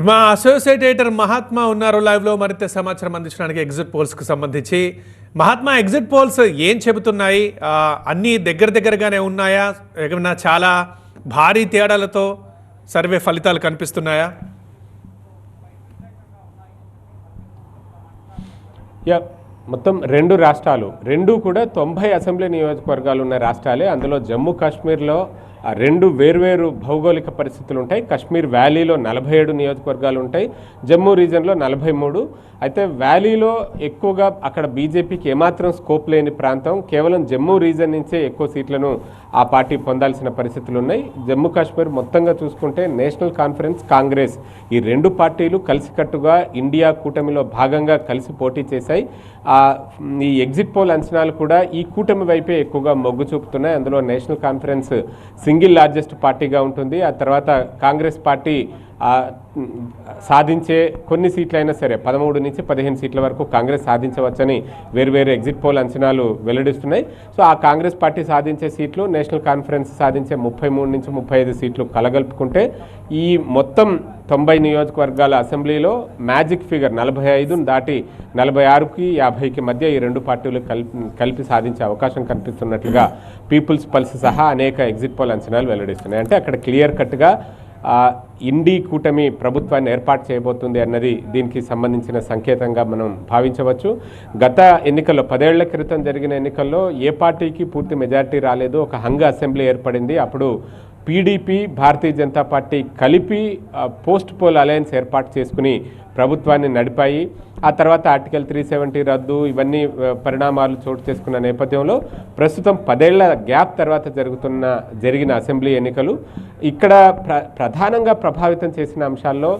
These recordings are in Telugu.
మా అసోసియేట్ ఎడిటర్ మహాత్మా ఉన్నారు లైవ్లో. మరింత సమాచారం అందించడానికి ఎగ్జిట్ పోల్స్కి సంబంధించి. మహాత్మా ఎగ్జిట్ పోల్స్ ఏం చెబుతున్నాయి? అన్నీ దగ్గర దగ్గరగానే ఉన్నాయా? ఏమైనా చాలా భారీ తేడాలతో సర్వే ఫలితాలు కనిపిస్తున్నాయా? యా మొత్తం రెండు రాష్ట్రాలు రెండు కూడా తొంభై అసెంబ్లీ నియోజకవర్గాలు ఉన్న రాష్ట్రాలే. అందులో జమ్మూ కాశ్మీర్లో రెండు వేర్వేరు భౌగోళిక పరిస్థితులు ఉంటాయి. కాశ్మీర్ వ్యాలీలో నలభై ఏడు నియోజకవర్గాలు ఉంటాయి. జమ్మూ రీజన్లో నలభై మూడు. అయితే వ్యాలీలో ఎక్కువగా అక్కడ బీజేపీకి ఏమాత్రం స్కోప్ లేని ప్రాంతం కేవలం జమ్మూ రీజన్ నుంచే ఎక్కువ సీట్లను ఆ పార్టీ పొందాల్సిన పరిస్థితులు ఉన్నాయి. జమ్మూ కాశ్మీర్ మొత్తంగా చూసుకుంటే నేషనల్ కాన్ఫరెన్స్ కాంగ్రెస్ ఈ రెండు పార్టీలు కలిసికట్టుగా ఇండియా కూటమిలో భాగంగా కలిసి పోటీ చేశాయి. ఆ, ఈ ఎగ్జిట్ పోల్ అంచనాలు కూడా ఈ కూటమి వైపే ఎక్కువగా మొగ్గు చూపుతున్నాయి. అందులో నేషనల్ కాన్ఫరెన్స్ సింగిల్ లార్జెస్ట్ పార్టీగా ఉంటుంది. ఆ తర్వాత కాంగ్రెస్ పార్టీ సాధించే కొన్ని సీట్లైనా సరే పదమూడు నుంచి పదిహేను సీట్ల వరకు కాంగ్రెస్ సాధించవచ్చని వేరువేరు ఎగ్జిట్ పోల్ అంచనాలు వెల్లడిస్తున్నాయి. సో ఆ కాంగ్రెస్ పార్టీ సాధించే సీట్లు నేషనల్ కాన్ఫరెన్స్ సాధించే ముప్పై మూడు నుంచి ముప్పై ఐదు సీట్లు కలగలుపుకుంటే ఈ మొత్తం తొంభై నియోజకవర్గాల అసెంబ్లీలో మ్యాజిక్ ఫిగర్ నలభై ఐదును దాటి నలభై ఆరుకి యాభైకి మధ్య ఈ రెండు పార్టీలు కలిపి కలిపి సాధించే అవకాశం కనిపిస్తున్నట్లుగా పీపుల్స్ పల్స్ సహా అనేక ఎగ్జిట్ పోల్ అంచనాలు వెల్లడిస్తున్నాయి. అంటే అక్కడ క్లియర్ కట్గా ఇండి కూటమి ప్రభుత్వాన్ని ఏర్పాటు చేయబోతుంది అన్నది దీనికి సంబంధించిన సంకేతంగా మనం భావించవచ్చు. గత ఎన్నికల్లో పదేళ్ళ క్రితం జరిగిన ఎన్నికల్లో ఏ పార్టీకి పూర్తి మెజారిటీ రాలేదు. ఒక హంగ అసెంబ్లీ ఏర్పడింది. అప్పుడు పీడీపీ భారతీయ జనతా పార్టీ కలిపి పోస్ట్ పోల్ అలయన్స్ ఏర్పాటు చేసుకుని ప్రభుత్వాన్ని నడిపాయి. ఆ తర్వాత ఆర్టికల్ త్రీ సెవెంటీ రద్దు ఇవన్నీ పరిణామాలు చోటు చేసుకున్న నేపథ్యంలో ప్రస్తుతం పదేళ్ళ గ్యాప్ తర్వాత జరుగుతున్న జరిగిన అసెంబ్లీ ఎన్నికలు. ఇక్కడ ప్ర ప్రధానంగా ప్రభావితం చేసిన అంశాల్లో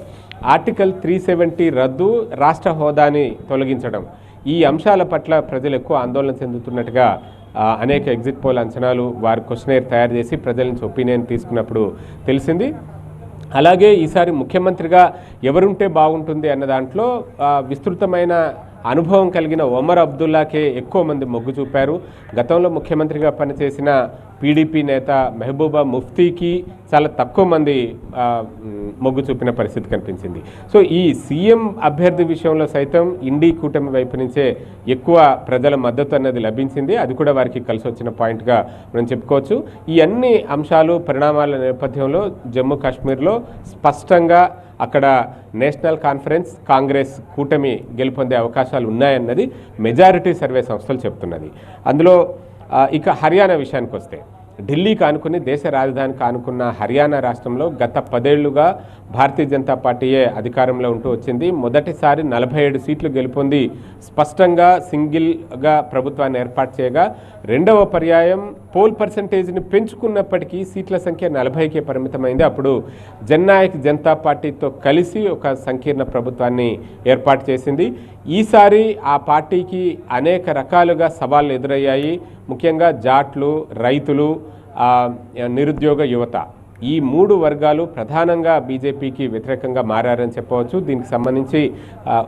ఆర్టికల్ త్రీ సెవెంటీ రద్దు రాష్ట్ర హోదాని తొలగించడం. ఈ అంశాల పట్ల ప్రజలు ఎక్కువ ఆందోళన చెందుతున్నట్టుగా అనేక ఎగ్జిట్ పోల్ అంచనాలు వారి క్వశ్చనేర్ తయారు చేసి ప్రజల నుంచి ఒపీనియన్ తీసుకున్నప్పుడు తెలిసింది. అలాగే ఈసారి ముఖ్యమంత్రిగా ఎవరుంటే బాగుంటుంది అన్న దాంట్లో విస్తృతమైన అనుభవం కలిగిన ఒమర్ అబ్దుల్లాకే ఎక్కువ మంది మొగ్గు చూపారు. గతంలో ముఖ్యమంత్రిగా పనిచేసిన పీడీపీ నేత మెహబూబా ముఫ్తీకి చాలా తక్కువ మంది మొగ్గు చూపిన పరిస్థితి కనిపించింది. సో ఈ సీఎం అభ్యర్థి విషయంలో సైతం ఇండి కూటమి వైపు నుంచే ఎక్కువ ప్రజల మద్దతు అన్నది లభించింది. అది కూడా వారికి కలిసి వచ్చిన పాయింట్గా మనం చెప్పుకోవచ్చు. ఈ అన్ని అంశాలు పరిణామాల నేపథ్యంలో జమ్మూ కాశ్మీర్లో స్పష్టంగా అక్కడ నేషనల్ కాన్ఫరెన్స్ కాంగ్రెస్ కూటమి గెలుపొందే అవకాశాలు ఉన్నాయన్నది మెజారిటీ సర్వే సంస్థలు చెప్తున్నది. అందులో ఇక హర్యానా విషయానికి వస్తే ఢిల్లీ కానుకుని దేశ రాజధాని కానుకున్న హర్యానా రాష్ట్రంలో గత పదేళ్ళుగా భారతీయ జనతా పార్టీయే అధికారంలో ఉంటూ వచ్చింది. మొదటిసారి నలభై ఏడు సీట్లు గెలుపొంది స్పష్టంగా సింగిల్గా ప్రభుత్వాన్ని ఏర్పాటు చేయగా రెండవ పర్యాయం పోల్ పర్సంటేజ్ని పెంచుకున్నప్పటికీ సీట్ల సంఖ్య నలభైకే పరిమితమైంది. అప్పుడు జననాయక్ జనతా పార్టీతో కలిసి ఒక సంకీర్ణ ప్రభుత్వాన్ని ఏర్పాటు చేసింది. ఈసారి ఆ పార్టీకి అనేక రకాలుగా సవాళ్ళు ఎదురయ్యాయి. ముఖ్యంగా జాట్లు రైతులు నిరుద్యోగ యువత. ఈ మూడు వర్గాలు ప్రధానంగా బీజేపీకి వ్యతిరేకంగా మారారని చెప్పవచ్చు. దీనికి సంబంధించి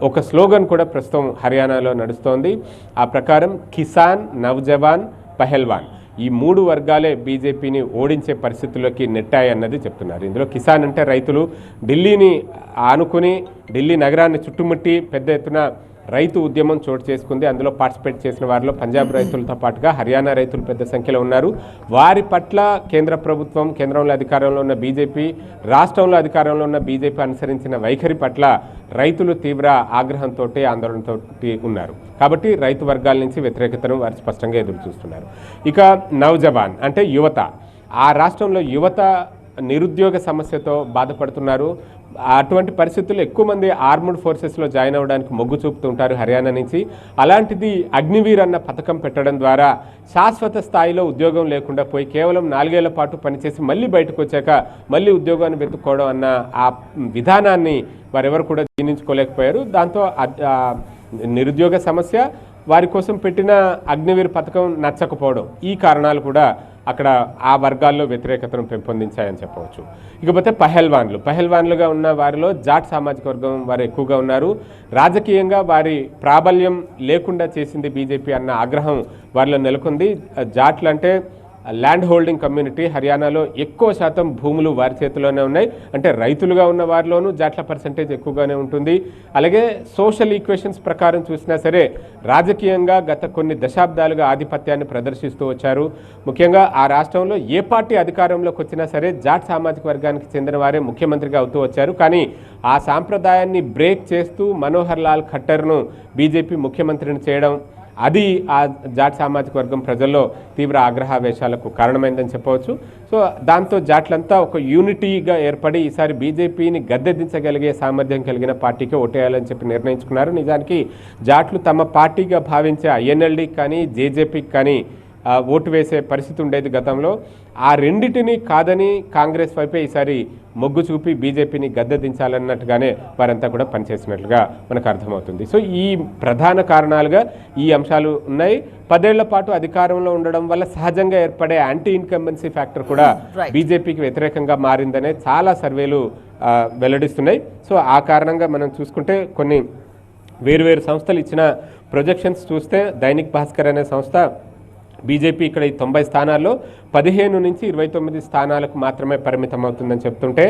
ఒక స్లోగన్ కూడా ప్రస్తుతం హర్యానాలో నడుస్తోంది. ఆ ప్రకారం కిసాన్ నవజవాన్ పహల్వాన్. ఈ మూడు వర్గాలే బీజేపీని ఓడించే పరిస్థితుల్లోకి నెట్టాయన్నది చెప్తున్నారు. ఇందులో కిసాన్ అంటే రైతులు. ఢిల్లీని ఆనుకుని ఢిల్లీ నగరాన్ని చుట్టుముట్టి పెద్ద ఎత్తున రైతు ఉద్యమం చోటు చేసుకుంది. అందులో పార్టిసిపేట్ చేసిన వారిలో పంజాబ్ రైతులతో పాటుగా హర్యానా రైతులు పెద్ద సంఖ్యలో ఉన్నారు. వారి పట్ల కేంద్ర ప్రభుత్వం కేంద్రంలో అధికారంలో ఉన్న బీజేపీ రాష్ట్రంలో అధికారంలో ఉన్న బీజేపీ అనుసరించిన వైఖరి పట్ల రైతులు తీవ్ర ఆగ్రహంతో ఆందోళనతో ఉన్నారు. కాబట్టి రైతు వర్గాల నుంచి వ్యతిరేకతను వారు స్పష్టంగా ఎదురు చూస్తున్నారు ఇక నవజవాన్ అంటే యువత. ఆ రాష్ట్రంలో యువత నిరుద్యోగ సమస్యతో బాధపడుతున్నారు. అటువంటి పరిస్థితుల్లో ఎక్కువ మంది ఆర్మ్డ్ ఫోర్సెస్లో జాయిన్ అవ్వడానికి మొగ్గు చూపుతుంటారు హర్యానా నుంచి. అలాంటిది అగ్నివీర్ అన్న పథకం పెట్టడం ద్వారా శాశ్వత స్థాయిలో ఉద్యోగం లేకుండా పోయి కేవలం నాలుగేళ్ళ పాటు పనిచేసి మళ్ళీ బయటకు వచ్చాక మళ్ళీ ఉద్యోగాన్ని వెతుక్కోవడం అన్న ఆ విధానాన్ని వారెవరు కూడా జీర్ణించుకోలేకపోయారు. దాంతో నిరుద్యోగ సమస్య వారి కోసం పెట్టిన అగ్నివీర్ పథకం నచ్చకపోవడం ఈ కారణాలు కూడా అక్కడ ఆ వర్గాల్లో వ్యతిరేకతను పెంపొందించాయని చెప్పవచ్చు. ఇకపోతే పహల్వాన్లు. పహల్వాన్లుగా ఉన్న వారిలో జాట్ సామాజిక వర్గం వారు ఎక్కువగా ఉన్నారు. రాజకీయంగా వారి ప్రాబల్యం లేకుండా చేసింది బీజేపీ అన్న ఆగ్రహం వారిలో నెలకొంది. జాట్లు అంటే ల్యాండ్ హోల్డింగ్ కమ్యూనిటీ హర్యానాలో ఎక్కువ శాతం భూములు వారి చేతిలోనే ఉన్నాయి. అంటే రైతులుగా ఉన్న వారిలోనూ జాట్ల పర్సంటేజ్ ఎక్కువగానే ఉంటుంది. అలాగే సోషల్ ఈక్వేషన్స్ ప్రకారం చూసినా సరే రాజకీయంగా గత కొన్ని దశాబ్దాలుగా ఆధిపత్యాన్ని ప్రదర్శిస్తూ వచ్చారు. ముఖ్యంగా ఆ రాష్ట్రంలో ఏ పార్టీ అధికారంలోకి వచ్చినా సరే జాట్ సామాజిక వర్గానికి చెందిన వారే ముఖ్యమంత్రిగా అవుతూ వచ్చారు. కానీ ఆ సాంప్రదాయాన్ని బ్రేక్ చేస్తూ మనోహర్ లాల్ ఖట్టర్ను బీజేపీ ముఖ్యమంత్రిని చేయడం అది ఆ జాట్ సామాజిక వర్గం ప్రజల్లో తీవ్ర ఆగ్రహావేశాలకు కారణమైందని చెప్పవచ్చు. సో దాంతో జాట్లంతా ఒక యూనిటీగా ఏర్పడి ఈసారి బీజేపీని గద్దెదించగలిగే సామర్థ్యం కలిగిన పార్టీకి ఓటేయాలని చెప్పి నిర్ణయించుకున్నారు. నిజానికి జాట్లు తమ పార్టీగా భావించే ఐఎన్ఎల్డీకి కానీ జేజేపీకి కానీ ఓటు వేసే పరిస్థితి ఉండేది గతంలో. ఆ రెండిటిని కాదని కాంగ్రెస్ వైపే ఈసారి మొగ్గు చూపి బీజేపీని గద్దెదించాలన్నట్టుగానే వారంతా కూడా పనిచేసినట్లుగా మనకు అర్థమవుతుంది. సో ఈ ప్రధాన కారణాలుగా ఈ అంశాలు ఉన్నాయి. పదేళ్ళ పాటు అధికారంలో ఉండడం వల్ల సహజంగా ఏర్పడే యాంటీ ఇన్కంబెన్సీ ఫ్యాక్టర్ కూడా. బీజేపీకి వ్యతిరేకంగా మారిందనే చాలా సర్వేలు వెల్లడిస్తున్నాయి. సో ఆ కారణంగా మనం చూసుకుంటే కొన్ని వేరువేరు సంస్థలు ఇచ్చిన ప్రొజెక్షన్స్ చూస్తే దైనిక్ భాస్కర్ అనే సంస్థ బీజేపీ ఇక్కడ ఈ తొంభై స్థానాల్లో పదిహేను నుంచి ఇరవై తొమ్మిది స్థానాలకు మాత్రమే పరిమితం అవుతుందని చెప్తుంటే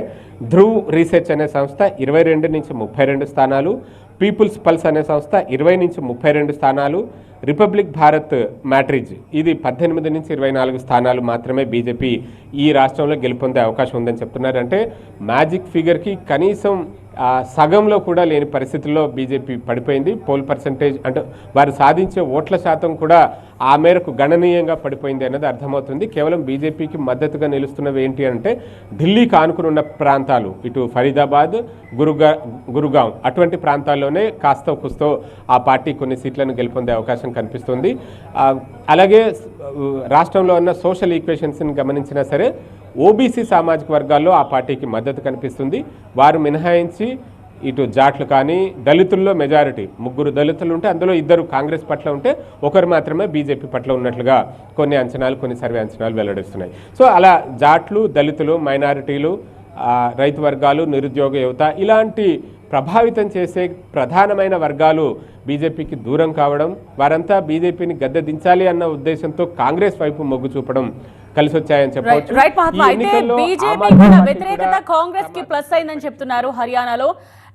ధ్రువ్ రీసెర్చ్ అనే సంస్థ ఇరవై రెండు నుంచి ముప్పై రెండు స్థానాలు పీపుల్స్ పల్స్ అనే సంస్థ ఇరవై నుంచి ముప్పై రెండు స్థానాలు రిపబ్లిక్ భారత్ మ్యాట్రిజ్ ఇది పద్దెనిమిది నుంచి ఇరవై నాలుగు స్థానాలు మాత్రమే బీజేపీ ఈ రాష్ట్రంలో గెలుపొందే అవకాశం ఉందని చెప్తున్నారంటే మ్యాజిక్ ఫిగర్కి కనీసం సగంలో కూడా లేని పరిస్థితుల్లో బీజేపీ పడిపోయింది. పోల్ పర్సంటేజ్ అంటే వారు సాధించే ఓట్ల శాతం కూడా ఆ మేరకు గణనీయంగా పడిపోయింది అన్నది అర్థమవుతుంది. కేవలం బీజేపీకి మద్దతుగా నిలుస్తున్నవి ఏంటి అంటే ఢిల్లీకి ఆనుకుని ఉన్న ప్రాంతాలు. ఇటు ఫరీదాబాద్ గురుగా గురుగాం అటువంటి ప్రాంతాల్లోనే కాస్త కుస్తో ఆ పార్టీ కొన్ని సీట్లను గెలుపొందే అవకాశం కనిపిస్తుంది. అలాగే రాష్ట్రంలో ఉన్న సోషల్ ఈక్వేషన్స్ని గమనించినా సరే ఓబీసీ సామాజిక వర్గాల్లో ఆ పార్టీకి మద్దతు కనిపిస్తుంది. వారు మినహాయించి ఇటు జాట్లు కానీ దళితుల్లో మెజారిటీ ముగ్గురు దళితులు ఉంటే అందులో ఇద్దరు కాంగ్రెస్ పట్ల ఉంటే ఒకరు మాత్రమే బీజేపీ పట్ల ఉన్నట్లుగా కొన్ని అంచనాలు కొన్ని సర్వే అంచనాలు వెల్లడిస్తున్నాయి. సో అలా జాట్లు దళితులు మైనారిటీలు రైతు వర్గాలు నిరుద్యోగ యువత ఇలాంటి ప్రభావితం చేసే ప్రధానమైన వర్గాలు బీజేపీకి దూరం కావడం వారంతా బీజేపీని గద్దె దించాలి అన్న ఉద్దేశంతో కాంగ్రెస్ వైపు మొగ్గు చూపడం కలిసి వచ్చాయని చెప్పవచ్చు రైట్ మహాత్మా అయితే బీజేపీ వ్యతిరేకత కూడా కాంగ్రెస్కి ప్లస్ అయిందని చెప్తున్నారు హర్యానాలో.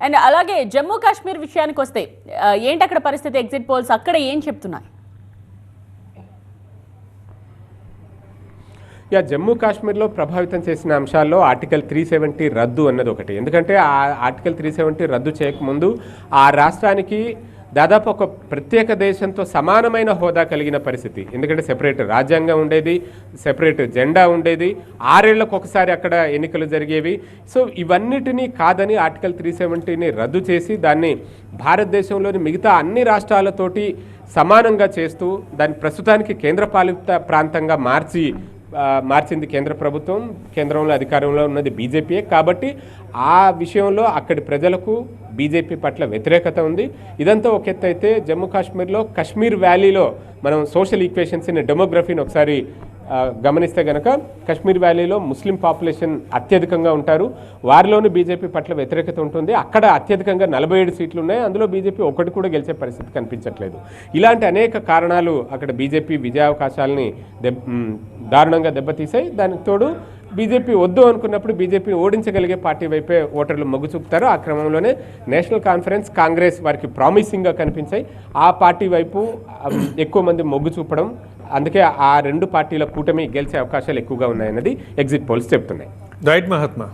అండ్ అలాగే జమ్మూ కాశ్మీర్ విషయానికి వస్తే ఏంటి అక్కడ పరిస్థితి? ఎగ్జిట్ పోల్స్ అక్కడ ఏం చెప్తున్నారు యా జమ్మూ కాశ్మీర్లో ప్రభావితం చేసిన అంశాల్లో ఆర్టికల్ త్రీ సెవెంటీ రద్దు అన్నది ఒకటి. ఎందుకంటే ఆ ఆర్టికల్ త్రీ సెవెంటీ రద్దు చేయకముందు ఆ రాష్ట్రానికి దాదాపు ఒక ప్రత్యేక దేశంతో సమానమైన హోదా కలిగిన పరిస్థితి. ఎందుకంటే సెపరేట్ రాజ్యాంగం ఉండేది సెపరేట్ జెండా ఉండేది. ఆరేళ్ళకు ఒకసారి అక్కడ ఎన్నికలు జరిగేవి. సో ఇవన్నిటినీ కాదని ఆర్టికల్ త్రీ సెవెంటీని రద్దు చేసి దాన్ని భారతదేశంలోని మిగతా అన్ని రాష్ట్రాలతోటి సమానంగా చేస్తూ దాన్ని ప్రస్తుతానికి కేంద్రపాలిత ప్రాంతంగా మార్చి మార్చింది కేంద్ర ప్రభుత్వం కేంద్రంలో అధికారంలో ఉన్నది బీజేపీయే. కాబట్టి ఆ విషయంలో అక్కడి ప్రజలకు బీజేపీ పట్ల వ్యతిరేకత ఉంది. ఇదంతా ఒక ఎత్తు అయితే జమ్మూ కాశ్మీర్లో కశ్మీర్ వ్యాలీలో మనం సోషల్ ఈక్వేషన్స్ని డెమోగ్రఫీని ఒకసారి గమనిస్తే గనక కశ్మీర్ వ్యాలీలో ముస్లిం పాపులేషన్ అత్యధికంగా ఉంటారు. వారిలోనూ బీజేపీ పట్ల వ్యతిరేకత ఉంటుంది. అక్కడ అత్యధికంగా నలభై ఏడు సీట్లు ఉన్నాయి అందులో బీజేపీ ఒకటి కూడా గెలిచే పరిస్థితి కనిపించట్లేదు. ఇలాంటి అనేక కారణాలు అక్కడ బీజేపీ విజయావకాశాలని దెబ్ దారుణంగా దెబ్బతీసాయి దానికి తోడు బీజేపీ వద్దు అనుకున్నప్పుడు బీజేపీని ఓడించగలిగే పార్టీ వైపే ఓటర్లు మొగ్గు చూపుతారు. ఆ క్రమంలోనే నేషనల్ కాన్ఫరెన్స్ కాంగ్రెస్ వారికి ప్రామిసింగ్గా కనిపించాయి. ఆ పార్టీ వైపు ఎక్కువ మంది మొగ్గు చూపడం అందుకే ఆ రెండు పార్టీల కూటమి గెలిచే అవకాశాలు ఎక్కువగా ఉన్నాయన్నది ఎగ్జిట్ పోల్స్ చెప్తున్నాయి. రైట్ మహాత్మా.